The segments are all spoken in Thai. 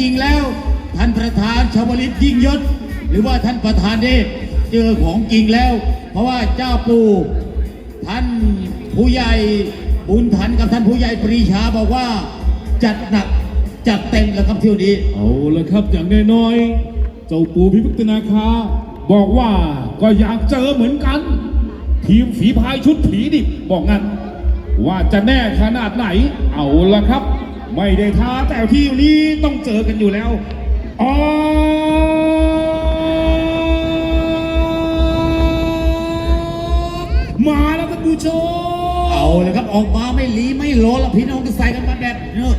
จริงแล้ว ท่านประธานชาวลิตยิ่งยศ หรือว่าท่านประธานเดชเจอของจริงแล้ว เพราะว่าเจ้าปู่ท่านผู้ใหญ่บุญทันกับท่านผู้ใหญ่ปรีชาบอกว่าจัดหนักจัดเต็มแล้วครับเที่ยวนี้เอาละครับอย่างน้อยๆเจ้าปู่พิพิธนาคา บอกว่าก็อยากเจอเหมือนกัน ทีมฝีพายชุดผีดิบบอกงั้นว่าจะแน่ขนาดไหน เอาละครับ ไม่ได้ท้าแต่ที่นี้ต้องเจอกันอยู่แล้วอ๋อมาแล้วท่านผู้ชมเอาเลยครับออกมาไม่หลีไม่โลแล้วพี่น้องก็ใส่กันมาแบบเนิบ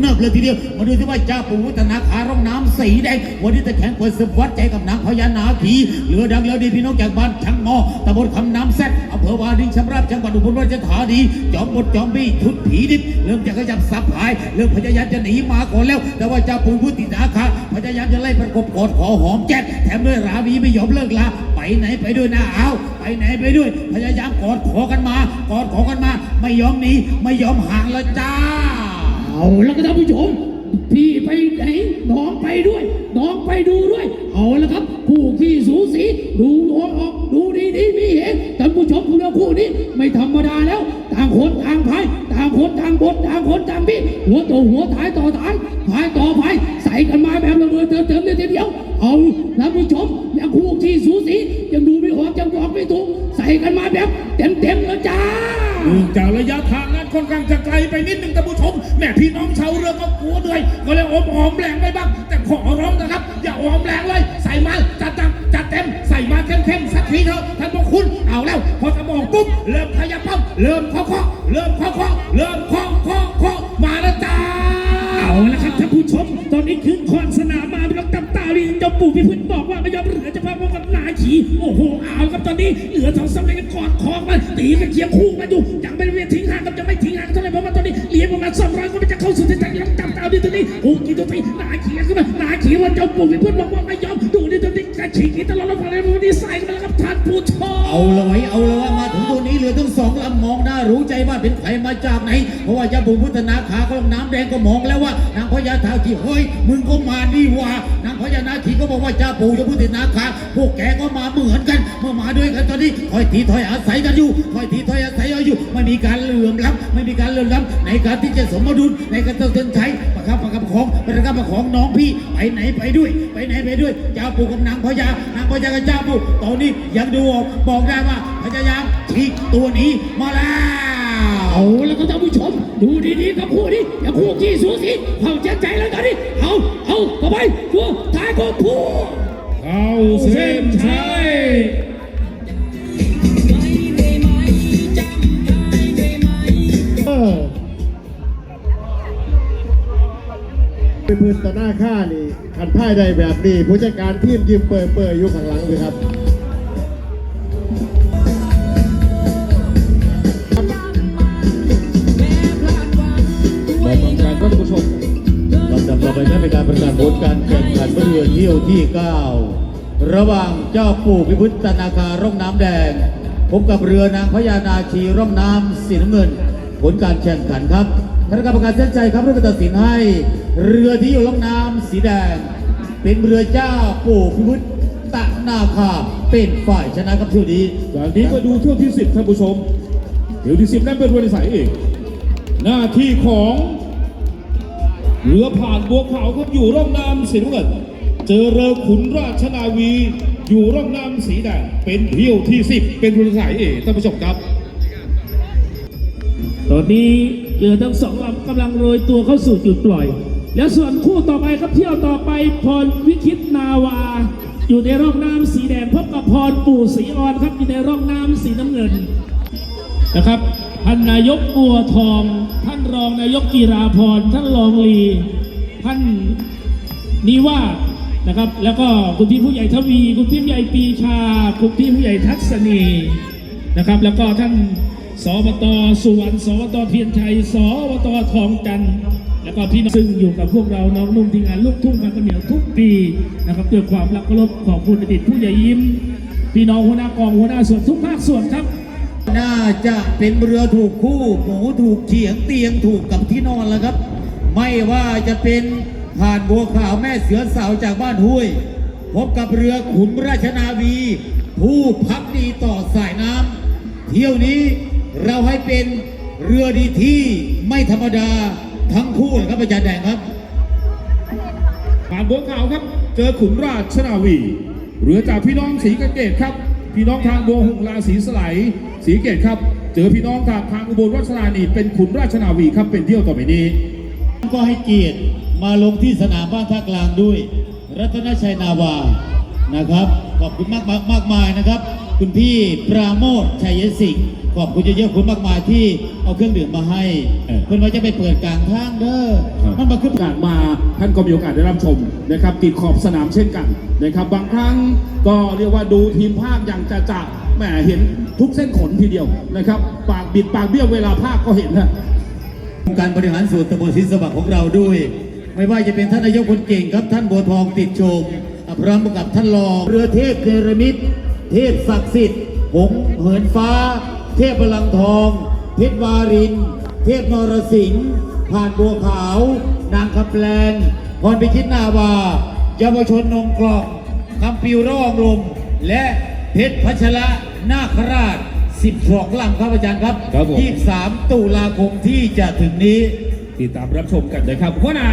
เนิบเลยทีเดียว มาดูที่ว่าเจ้าปู่วัฒนาคาร่องน้ำสีแดงวันนี้ตะแข่งเปิดศึกวัดใจกับนางพญานาคีเหลือดังแล้วดีพี่น้องจากบ้านช่างหมอตำบลคำน้ำแซ่อำเภอวารินชำราบจังหวัดอุบลราชธานีจอมบดจอมบี้ชุดผีดิบเริ่มจะขยับสับหาย เริ่มพยายามจะหนีมาก่อนแล้ว แต่ว่าเจ้าปู่วุฒินาคาพยายามจะไล่ประกบกอดขอหอมแจ๊ดแถมด้วยราวีไม่ยอมเลิกลาไปไหนไปด้วยนะเอาไปไหนไปด้วย พยายามกอดขอกันมากอดขอกันมา ไม่ยอมหนีไม่ยอมห่างเลยจ้า เอาแล้วก็ท่านผู้ชม พี่ไปไหนน้องไปด้วย น้องไปดูด้วย เอาแล้วครับ ผู้ที่สูสีดูหัวออกดูดีดีมีเห็นท่านผู้ชมผู้เดียวคู่นี้ไม่ธรรมดาแล้ว ต่างคนต่างพายต่างคนต่างบทต่างคนต่างบี้หัวต่อหัวท้ายต่อท้ายพายต่อพายใส่กันมาแบบระเบิดเติมเติมเดียวเดียว เอาท่านผู้ชมอย่างคู่ที่สูสียังดูไม่ออกยังบอกไม่ถูกใส่กันมาแบบเต็มเต็มๆแล้วจ้า จากระยะทางนั้นค่อนข้างจะไกลไปนิดนึงท่านผู้ชมแม่พี่น้องชาวเรือก็กลัวเหนื่อยก็เลยอมออมแรงไปบ้าง แต่ขอร้องนะครับ อย่าออมแรงเลย ใส่มาจัดจังจัดเต็ม ใส่มาเข้มเข้มๆสักทีเถอะท่านพวกคุณเอาแล้ว พอสมองปุ๊บเริ่มขยับปั๊บเริ่มเคาะเคาะเริ่มเคาะเคาะเริ่มเคาะเคาะเคาะมาแล้วจ้าเอาละครับท่านผู้ชมตอนนี้ขึ้นขอนสนามมาไม่ต้องตำตา จ้าปู่พี่พื้นบอกว่าไม่ยอมเหลือจะพาพวกกับนาขีโอ้โหเอาครับตอนนี้เหลือสองสำเร็จกอดคอกันตีกันเคียงคู่กันอยู่ยังไม่ได้ทิ้งห่างกันจะไม่ทิ้งห่างเท่าไหร่เพราะว่าตอนนี้เหลียประมาณสองร้อยคนจะเข้าสู่เส้นชัยต้องจับตาดูตอนนี้โอ้กี่ตัวตีนาขีขึ้นมานาขีว่าเจ้าปู่พี่พื้นบอกว่าไม่ยอมดูนี่ตอนนี้ กระฉีกตลอดแล้วพอแล้ววันนี้ใส่กันแล้วครับท่านผู้ชมเอาเลยเอาเลยมาถึงตัวนี้เหลือทั้งสองลำมองหน้ารู้ใจว่าเป็นใครมาจากไหน เพราะว่าเจ้าปู่พุทธนาคาก็ลงน้ำแดงก็มองแล้วว่านางพญาทาคีเฮ้ยมึงก็มาดีว่านางพญานาคีก็บอกว่าจ้าปู่เจ้าพุทธนาคาพวกแกก็มาเหมือนกันเมื่อมาด้วยกันตอนนี้คอยทีถอยอาศัยกันอยู่คอยทีถอยอาศัยอยู่ไม่มีการเหลื่อมล้ำไม่มีการเหลื่อมล้ำในการที่จะสมดุลในการเติมใช้ประคับประคับ ของประคับประของน้องพี่ไปไหนไปด้วย ไปไหนไปด้วยเจ้าปู่กับนางพญานางพญากับเจ้าปู่ตอนนี้ยังดูออกบอกได้ว่าพยายามฉีกตัวนี้มาแล้วเอาแล้วก็ท่านผู้ชม ดูดีๆกับคู่นี้อย่าคู่ขี้สูสีเข้าใจใจแล้วตอนนี้เอาเอาต่อไปคู่ท้ายก็คู่เข้าเส้นชัย เป็นพื้นต่อหน้าข้านี่ขันพ่ายใดแบบนี้ผู้จัดการทีมยิ้มเปิดเปิดอยู่ข้างหลังเลยครับไปฟังการท่านผู้ชมลำดับต่อไปนั้นเป็นการประกาศผลการแข่งขันเรือเที่ยวที่ 9 ระหว่างเจ้าปู่พิพุทธนาคาร่องน้ำแดง พบกับเรือนางพญานาคีร่องน้ำสีน้ำเงิน ผลการแข่งขันครับคณะกรรมการเส้นใจครับเพื่อตัดสินให้ เรือที่อยู่ร่องน้ำสีแดง เป็นเรือเจ้าปู่พิพุทธนาคาเป็นฝ่ายชนะครับเที่ยวนี้จากนี้มาดูเที่ยวที่สิบท่านผู้ชมเที่ยวที่สิบนั่นเป็นวันสายเอกหน้าที่ของเรือผ่านบัวขาวครับอยู่ร่องน้ำสีน้ำเงินเจอเรือขุนราชนาวี อยู่ร่องน้ำสีแดงเป็นเที่ยวที่สิบเป็นวันสายเอกท่านผู้ชมครับ ตอนนี้เรือทั้งสองลำกำลังโรยตัวเข้าสู่จุดปล่อย แล้วส่วนคู่ต่อไปครับเที่ยวต่อไปพรวิคิตนาวา อยู่ในร่องน้ำสีแดงพบกับพรปู่ศรีออนครับอยู่ในร่องน้ำสีน้ำเงินนะครับท่านนายกบัวทอง ท่านรองนายกกีราพรท่านรองลีท่านนิวานะครับ แล้วก็คุณพี่ผู้ใหญ่ทวี คุณพี่ผู้ใหญ่ปีชา คุณพี่ผู้ใหญ่ทัศนีนะครับ แล้วก็ท่าน สบตสุวรรณสบตเพียรชัยสบตทองจันทร์แล้วก็พี่น้องซึ่งอยู่กับพวกเราน้องนุ่มทีมงานลูกทุ่งกันเหนียวทุกปีนะครับด้วยความรักเคารพขอบคุณอดีตผู้ใหญ่ยิ้ม พี่น้องหัวหน้ากองหัวหน้าส่วนทุกภาคส่วนครับ น่าจะเป็นเรือถูกคู่หมูถูกเฉียงเตียงถูกกับที่นอนแล้วครับ ไม่ว่าจะเป็นผ่านบัวขาวแม่เสือสาวจากบ้านห้วย พบกับเรือขุนราชนาวี ผู้พักดีต่อสายน้ำเที่ยวนี้ เราให้เป็นเรือดีที่ไม่ธรรมดาทั้งคู่เลยครับอาจารย์แดงครับผ่านบัวขาวครับ เจอขุนราชนาวี เรือจากพี่น้องสีกะเกตครับ พี่น้องทางบัวหุงลาสีสไลยสีเกตครับ เจอพี่น้องทางทางอุบลรัชธานีเป็นขุนราชนาวีครับเป็นเที่ยวต่อไปนี้ ก็ให้เกียรติมาลงที่สนามบ้านท่ากลางด้วย รัตนชัยนาวานะครับขอบคุณมากมากมากมายนะครับ คุณพี่ปราโมทชัยสิงห์ขอบคุณเยอะๆคุณมากมายที่เอาเครื่องดื่มมาให้ เออเพื่อนว่าจะไปเปิดกลางทางเด้อครับ มันมาขึ้น โอกาสมาท่านก็มีโอกาสได้รับชมนะครับติดขอบสนามเช่นกันนะครับบางครั้งก็เรียกว่าดูทีมภาคอย่างจะจะแหมเห็นทุกเส้นขนทีเดียวนะครับปากบิดปากเบี้ยวเวลาภาคก็เห็นนะ องค์การบริหารส่วนตำบลศรีสวัสดิ์ของเราด้วย ไม่ว่าจะเป็นท่านนายกคนเก่งครับท่านบัวทองติดชมพร้อมกับท่านรองเรือเทพเนรมิต เทพศักดิ์สิทธิ์ หงส์เหินฟ้า เทพพลังทอง เพชรวาริน เทพนรสิงห์ผ่านบัวขาว นางคำแปลงพรพิชิตนาวาเยาวชนนงกลองคำปิวร่องลม และเพชรพัชระนาคราช12ลำครับอาจารย์ครับครับผม 23 ตุลาคมที่จะถึงนี้ ติดตามรับชมกันนะครับหัวหน้า